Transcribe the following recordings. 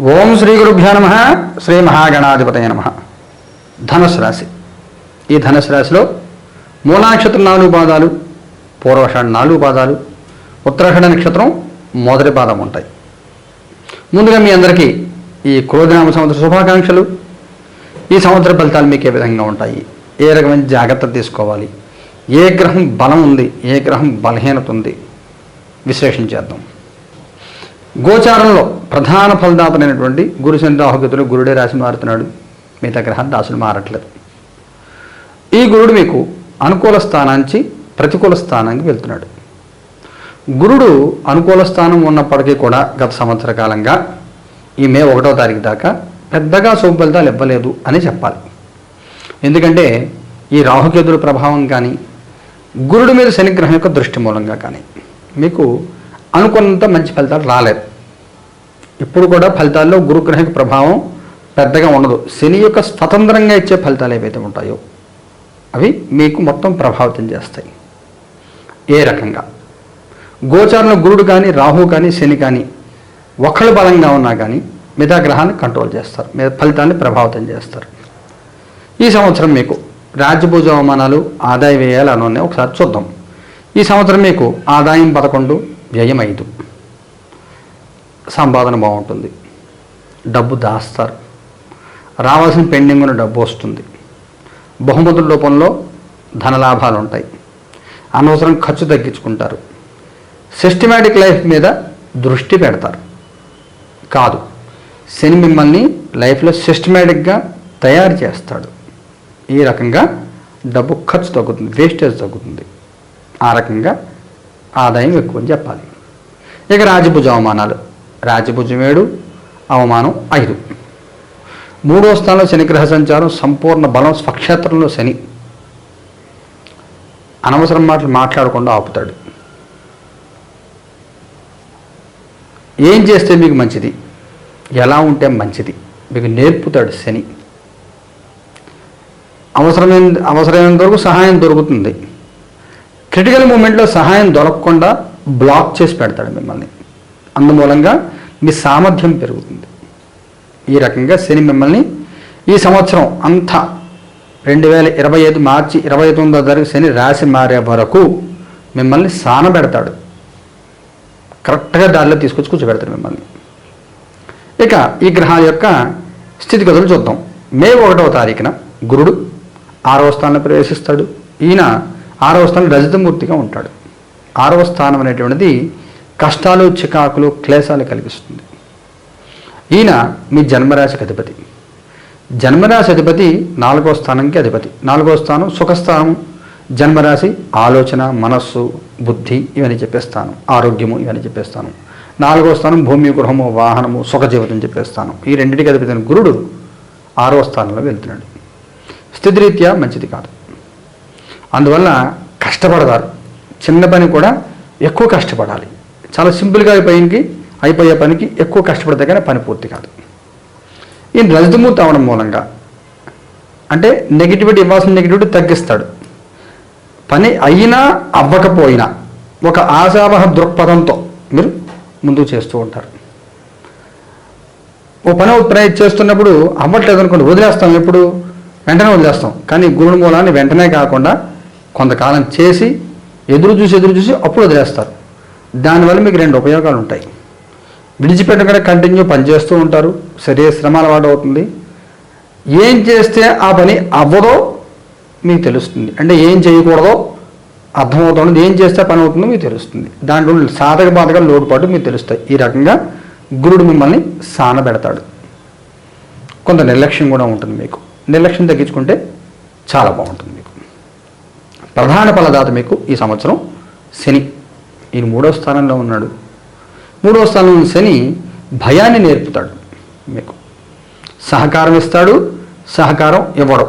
ఓం శ్రీ గురుభ్యో నమ శ్రీ మహాగణాధిపతయ నమ. ధనుసు రాశి. ఈ ధనుసు రాశిలో మూలానక్షత్రం నాలుగు పాదాలు పూర్వషాఢ నాలుగు పాదాలు ఉత్తరాషాఢ నక్షత్రం మొదటి పాదం ఉంటాయి. ముందుగా మీ అందరికీ ఈ క్రోధనామ సంవత్సర శుభాకాంక్షలు. ఈ సంవత్సర ఫలితాలు మీకు ఏ విధంగా ఉంటాయి? ఏ రకమైన జాగ్రత్త తీసుకోవాలి? ఏ గ్రహం బలం ఉంది? ఏ గ్రహం బలహీనత ఉంది? విశ్లేషణ చేద్దాం. గోచారంలో ప్రధాన ఫలదాతనైనటువంటి గురు శని రాహుగతులు గురుడే రాసి మారుతున్నాడు మిగతా గ్రహాలు దాసులు మారట్లేదు. ఈ గురుడు మీకు అనుకూల స్థానానికి ప్రతికూల స్థానానికి వెళ్తున్నాడు. గురుడు అనుకూల స్థానం ఉన్నప్పటికీ కూడా గత సంవత్సర కాలంగా ఈ మే ఒకటో తారీఖు దాకా పెద్దగా శుభ ఫలితాలు ఇవ్వలేదు అని చెప్పాలి. ఎందుకంటే ఈ రాహుకేతుల ప్రభావం కానీ గురుడు మీద శనిగ్రహం యొక్క దృష్టి మూలంగా కానీ మీకు అనుకున్నంత మంచి ఫలితాలు రాలేదు. ఇప్పుడు కూడా ఫలితాల్లో గురుగ్రహం ప్రభావం పెద్దగా ఉండదు. శని యొక్క స్వతంత్రంగా ఇచ్చే ఫలితాలు ఏవైతే ఉంటాయో అవి మీకు మొత్తం ప్రభావితం చేస్తాయి. ఏ రకంగా? గోచారంలో గురుడు కానీ రాహు కానీ శని కానీ ఒకళ్ళు బలంగా ఉన్నా కానీ మిగతా గ్రహాన్ని కంట్రోల్ చేస్తారు ఫలితాన్ని ప్రభావితం చేస్తారు. ఈ సంవత్సరం మీకు రాజ్యభూజ అవమానాలు ఆదాయ వ్యయాలు అని ఉన్నాయి ఒకసారి చూద్దాం. ఈ సంవత్సరం మీకు ఆదాయం పదకొండు వ్యయం ఐదు. సంపాదన బాగుంటుంది. డబ్బు దాస్తారు. రావాల్సిన పెండింగ్ ఉన్న డబ్బు వస్తుంది. బహుమతుల రూపంలో ధనలాభాలు ఉంటాయి. అనవసరం ఖర్చు తగ్గించుకుంటారు. సిస్టమేటిక్ లైఫ్ మీద దృష్టి పెడతారు. కాదు శని మిమ్మల్ని లైఫ్లో సిస్టమేటిక్గా తయారు చేస్తాడు. ఈ రకంగా డబ్బు ఖర్చు తగ్గుతుంది వేస్టేజ్ తగ్గుతుంది. ఆ రకంగా ఆదాయం ఎక్కువ అని చెప్పాలి. ఇక రాజభుజ అవమానాలు. రాజభుజం ఏడు అవమానం ఐదు. మూడో స్థానంలో శనిగ్రహ సంచారం సంపూర్ణ బలం స్వక్షేత్రంలో శని. అనవసరం మాటలు మాట్లాడకుండా ఆపుతాడు. ఏం చేస్తే మీకు మంచిది? ఎలా ఉంటే మంచిది? మీకు నేర్పుతాడు శని. అవసరమైన అవసరమైనంత వరకు సహాయం దొరుకుతుంది. క్రిటికల్ మూమెంట్లో సహాయం దొరకకుండా బ్లాక్ చేసి పెడతాడు మిమ్మల్ని. అందుమూలంగా మీ సామర్థ్యం పెరుగుతుంది. ఈ రకంగా శని మిమ్మల్ని ఈ సంవత్సరం అంతా రెండు వేల ఇరవై ఐదు మార్చి ఇరవై తొమ్మిదో తారీఖు శని రాశి మారే వరకు మిమ్మల్ని సానబెడతాడు కరెక్ట్గా దారిలో తీసుకొచ్చి కూర్చోబెడతాడు మిమ్మల్ని. ఇక ఈ గ్రహాల యొక్క స్థితిగతులు చూద్దాం. మే ఒకటవ తారీఖున గురుడు ఆరవ స్థానంలో ప్రవేశిస్తాడు. ఈయన ఆరవ స్థానం రజతమూర్తిగా ఉంటాడు. ఆరవ స్థానం అనేటువంటిది కష్టాలు చికాకులు క్లేశాలు కలిగిస్తుంది. ఈయన మీ జన్మరాశికి అధిపతి. జన్మరాశి అధిపతి నాలుగో స్థానంకి అధిపతి. నాలుగో స్థానం సుఖస్థానం జన్మరాశి ఆలోచన మనస్సు బుద్ధి ఇవన్నీ చెప్పేస్తాను ఆరోగ్యము ఇవన్నీ చెప్పేస్తాను నాలుగో స్థానం భూమి గృహము వాహనము సుఖ జీవితం చెప్పేస్తాను ఈ రెండింటికి అధిపతి గురుడు ఆరో స్థానంలో వెళ్తున్నాడు. స్థితిరీత్యా మంచిది కాదు. అందువల్ల కష్టపడతారు. చిన్న పని కూడా ఎక్కువ కష్టపడాలి. చాలా సింపుల్గా పైకి అయిపోయే పనికి ఎక్కువ కష్టపడితే కానీ పని పూర్తి కాదు. ఈ రజతమూర్తి అవడం మూలంగా అంటే నెగిటివిటీ ఇవ్వాల్సిన నెగిటివిటీ తగ్గిస్తాడు. పని అయినా అవ్వకపోయినా ఒక ఆశావహ దృక్పథంతో మీరు ముందుకు చేస్తూ ఉంటారు. ఓ పని ప్రయత్నం చేస్తున్నప్పుడు అవ్వట్లేదు అనుకోండి వదిలేస్తాం ఎప్పుడు? వెంటనే వదిలేస్తాం. కానీ గురుడు మూలాన్ని వెంటనే కాకుండా కొంతకాలం చేసి ఎదురు చూసి ఎదురు చూసి అప్పుడు వదిలేస్తారు. దానివల్ల మీకు రెండు ఉపయోగాలు ఉంటాయి. విడిచిపెట్టకుండా కంటిన్యూ పనిచేస్తూ ఉంటారు. శరీర శ్రమ అలవాటు అవుతుంది ఏం చేస్తే ఆ పని అవ్వదో మీకు తెలుస్తుంది. అంటే ఏం చేయకూడదో అర్థమవుతుంది. ఏం చేస్తే పని అవుతుందో మీకు తెలుస్తుంది. దాంట్లో సాధక బాధక లోటుపాటు మీకు తెలుస్తాయి. ఈ రకంగా గురుడు మిమ్మల్ని సానబెడతాడు కొంత నిర్లక్ష్యం కూడా ఉంటుంది మీకు. నిర్లక్ష్యం తగ్గించుకుంటే చాలా బాగుంటుంది మీకు. ప్రధాన ఫలదాత మీకు ఈ సంవత్సరం శని. ఈయన మూడో స్థానంలో ఉన్నాడు. మూడో స్థానంలో ఉన్న శని భయాన్ని నేర్పుతాడు మీకు. సహకారం ఇస్తాడు సహకారం ఇవ్వడం.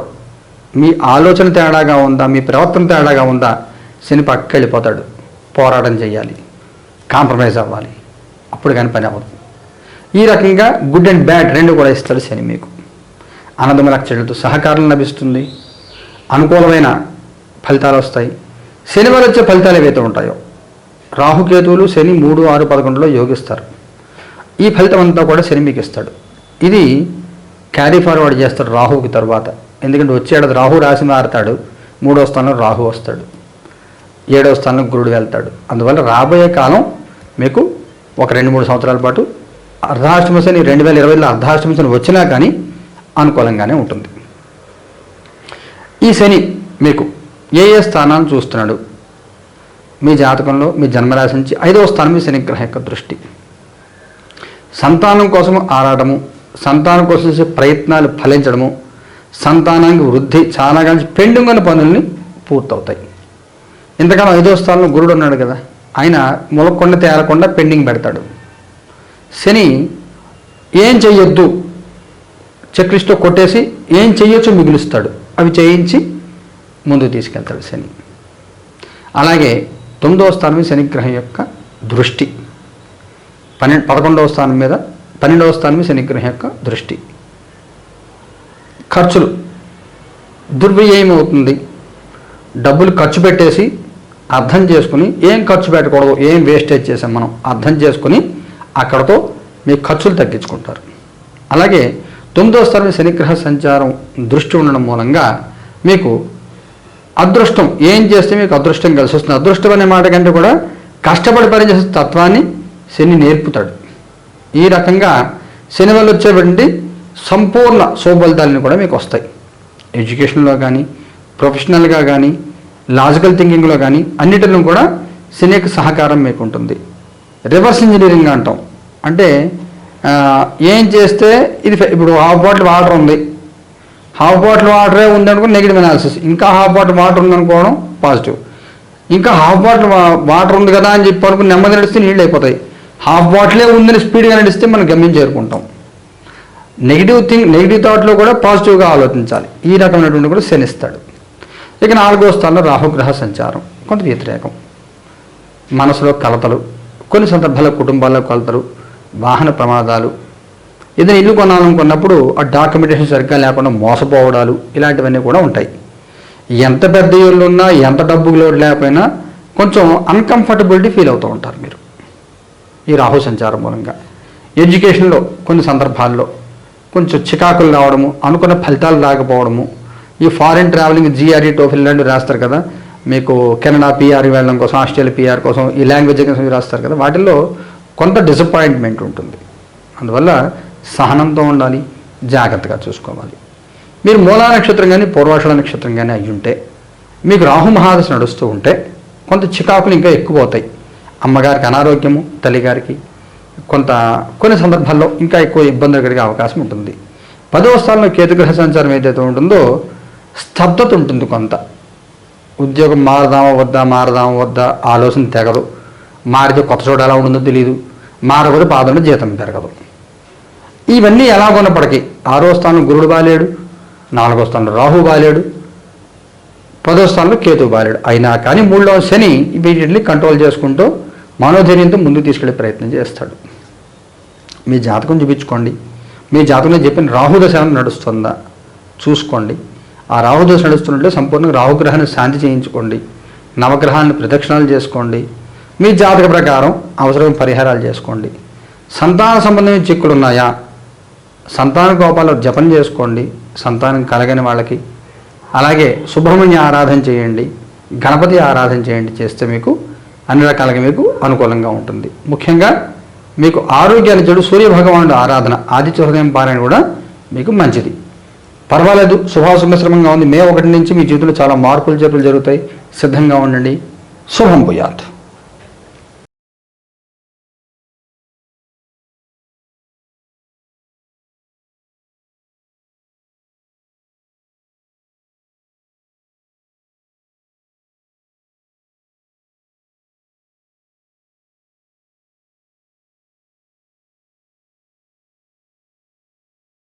మీ ఆలోచన తేడాగా ఉందా మీ ప్రవర్తన తేడాగా ఉందా శని పక్క వెళ్ళిపోతాడు. పోరాటం చేయాలి కాంప్రమైజ్ అవ్వాలి. అప్పుడు కానీ పని అవ్వదు. ఈ రకంగా గుడ్ అండ్ బ్యాడ్ రెండు కూడా ఇస్తాడు శని మీకు. ఆనందమైన చెడులతో సహకారం లభిస్తుంది. అనుకూలమైన ఫలితాలు వస్తాయి. శని వల్ల వచ్చే ఫలితాలు ఏవైతే ఉంటాయో రాహుకేతువులు శని మూడు ఆరు పదకొండులో యోగిస్తారు. ఈ ఫలితం అంతా కూడా శని మీకు ఇస్తాడు. ఇది క్యారీ ఫార్వర్డ్ చేస్తాడు రాహుకి తర్వాత. ఎందుకంటే వచ్చేడాది రాహు రాశి మారుతాడు మూడో స్థానంలో రాహు వస్తాడు ఏడవ స్థానంలో గురుడు వెళ్తాడు. అందువల్ల రాబోయే కాలం మీకు ఒక రెండు మూడు సంవత్సరాల పాటు అర్ధాష్టమ శని రెండు వేల ఇరవైలో అర్ధాష్టమ శని వచ్చినా కానీ అనుకూలంగానే ఉంటుంది. ఈ శని మీకు ఏ ఏ స్థానాన్ని చూస్తున్నాడు? మీ జాతకంలో మీ జన్మరాశి నుంచి ఐదవ స్థానం మీ శనిగ్రహ యొక్క దృష్టి. సంతానం కోసం ఆరాటము సంతానం కోసం చేసే ప్రయత్నాలు ఫలించడము సంతానానికి వృద్ధి చాలా కానీ పెండింగ్ ఉన్న పనుల్ని పూర్తవుతాయి. ఇంతకాలం ఐదో స్థానంలో గురుడు ఉన్నాడు కదా ఆయన మొలకొండ తేలకుండా పెండింగ్ పెడతాడు. శని ఏం చెయ్యొద్దు చెక్ లిస్ట్లో కొట్టేసి ఏం చెయ్యొచ్చు మిగులుస్తాడు. అవి చేయించి ముందుకు తీసుకెళ్తాడు శని. అలాగే తొమ్మిదవ స్థానం శనిగ్రహం యొక్క దృష్టి. పన్నెండు పదకొండవ స్థానం మీద పన్నెండవ స్థానం శనిగ్రహం యొక్క దృష్టి. ఖర్చులు. దుర్వ్యయం అవుతుంది డబ్బులు ఖర్చు పెట్టేసి అర్థం చేసుకుని ఏం ఖర్చు పెట్టకూడదు ఏం వేస్టేజ్ చేసాం మనం అర్థం చేసుకుని అక్కడతో మీ ఖర్చులు తగ్గించుకుంటారు. అలాగే తొమ్మిదో స్థానం శనిగ్రహ సంచారం దృష్టి ఉండడం మూలంగా మీకు అదృష్టం. ఏం చేస్తే మీకు అదృష్టం కలిసి వస్తుంది అదృష్టం అనే మాట కంటే కూడా కష్టపడి పనిచేసే తత్వాన్ని శని నేర్పుతాడు. ఈ రకంగా శని వల్ల వచ్చేటువంటి సంపూర్ణ శుభఫలితాలను కూడా మీకు వస్తాయి. ఎడ్యుకేషన్లో కానీ ప్రొఫెషనల్గా కానీ లాజికల్ థింకింగ్లో కానీ అన్నిటిలో కూడా శనికి సహకారం మీకు ఉంటుంది. రివర్స్ ఇంజనీరింగ్ అంటాం. అంటే ఏం చేస్తే ఇది ఇప్పుడు హాఫ్ బాటిల్ వాటర్ ఉంది. హాఫ్ బాటిల్ వాటరే ఉందనుకో నెగిటివ్ అనాలిసిస్ ఇంకా హాఫ్ బాటిల్ వాటర్ ఉందనుకోవడం పాజిటివ్ ఇంకా హాఫ్ బాటిల్ వాటర్ ఉంది కదా అని చెప్పి అనుకుని నెమ్మది నడిస్తే నీళ్ళు అయిపోతాయి. హాఫ్ బాటిలే ఉందని స్పీడ్గా నడిస్తే మనం గమ్యం చేరుకుంటాం. నెగిటివ్ థింగ్ నెగిటివ్ థాట్లో కూడా పాజిటివ్గా ఆలోచించాలి. ఈ రకమైనటువంటి కూడా శనిస్తాడు. ఇక నాలుగో స్థానంలో రాహుగ్రహ సంచారం. కొంత వ్యతిరేకం. మనసులో కలతలు కొన్ని సందర్భాల్లో కుటుంబాల్లో కలతలు వాహన ప్రమాదాలు ఏదైనా ఇల్లు కొనాలనుకున్నప్పుడు ఆ డాక్యుమెంటేషన్ సరిగ్గా లేకుండా మోసపోవడాలు ఇలాంటివన్నీ కూడా ఉంటాయి. ఎంత పెద్ద ఇల్లు ఉన్నా ఎంత డబ్బు లోడ్ లేకపోయినా కొంచెం అన్కంఫర్టబిలిటీ ఫీల్ అవుతూ ఉంటారు మీరు. ఈ రాహు సంచారం మూలంగా. ఎడ్యుకేషన్లో కొన్ని సందర్భాల్లో కొంచెం చికాకులు రావడము అనుకున్న ఫలితాలు రాకపోవడము. ఈ ఫారిన్ ట్రావెలింగ్ జిఆర్ఈ టోఫిల్ లాంటివి రాస్తారు కదా. మీకు కెనడా పిఆర్ వెళ్ళడం కోసం ఆస్ట్రేలియా పిఆర్ కోసం ఈ లాంగ్వేజ్ కోసం రాస్తారు కదా. వాటిల్లో కొంత డిసప్పాయింట్మెంట్ ఉంటుంది. అందువల్ల సహనంతో ఉండాలి జాగ్రత్తగా చూసుకోవాలి. మీరు మూలా నక్షత్రం కానీ పూర్వాషాఢ నక్షత్రం కానీ అయి ఉంటే మీకు రాహు మహాదశ నడుస్తూ ఉంటే కొంత చికాకులు ఇంకా ఎక్కువ అవుతాయి అమ్మగారికి అనారోగ్యము తల్లిగారికి కొంత కొన్ని సందర్భాల్లో ఇంకా ఎక్కువ ఇబ్బందులు కలిగే అవకాశం ఉంటుంది. పదవ స్థానంలో కేతుగ్రహ సంచారం ఏదైతే ఉంటుందో స్తబ్దత ఉంటుంది కొంత. ఉద్యోగం మారదామా వద్దా మారదామా వద్దా ఆలోచన తెగదు. మారితే కొత్త చోట ఎలా ఉంటుందో తెలియదు మారకపోతే పాదంలో జీతం పెరగదు. ఇవన్నీ ఎలా ఉన్నప్పటికీ ఆరో స్థానం గురుడు బాలేడు నాలుగో స్థానంలో రాహు బాలేడు పదో స్థానంలో కేతు బాలేడు. అయినా కానీ మూడో శని ఇమీడియట్లీ కంట్రోల్ చేసుకుంటూ మనోధైర్యంతో ముందుకు తీసుకెళ్ళే ప్రయత్నం చేస్తాడు. మీ జాతకం చూపించుకోండి. మీ జాతకంలో చెప్పిన రాహుదశ నడుస్తుందా? చూసుకోండి. ఆ రాహుదశ నడుస్తుంటే సంపూర్ణంగా రాహుగ్రహాన్ని శాంతి చేయించుకోండి. నవగ్రహాన్ని ప్రదక్షిణాలు చేసుకోండి. మీ జాతక ప్రకారం అవసరమైన పరిహారాలు చేసుకోండి. సంతాన సంబంధమైన చిక్కులు ఉన్నాయా? సంతాన గోపాలు జపం చేసుకోండి సంతానం కలగని వాళ్ళకి. అలాగే సుబ్రహ్మణ్య ఆరాధన చేయండి గణపతి ఆరాధన చేయండి చేస్తే మీకు అన్ని రకాలుగా మీకు అనుకూలంగా ఉంటుంది. ముఖ్యంగా మీకు ఆరోగ్యాన్ని చెడు సూర్యభగవానుడు ఆరాధన ఆదిత్య హృదయం పారాయణ కూడా మీకు మంచిది. పర్వాలేదు శుభాశుమిశ్రమంగా ఉంది. మే ఒకటి నుంచి మీ జీవితంలో చాలా మార్పులు చేతులు జరుగుతాయి. సిద్ధంగా ఉండండి. శుభం పోయాత్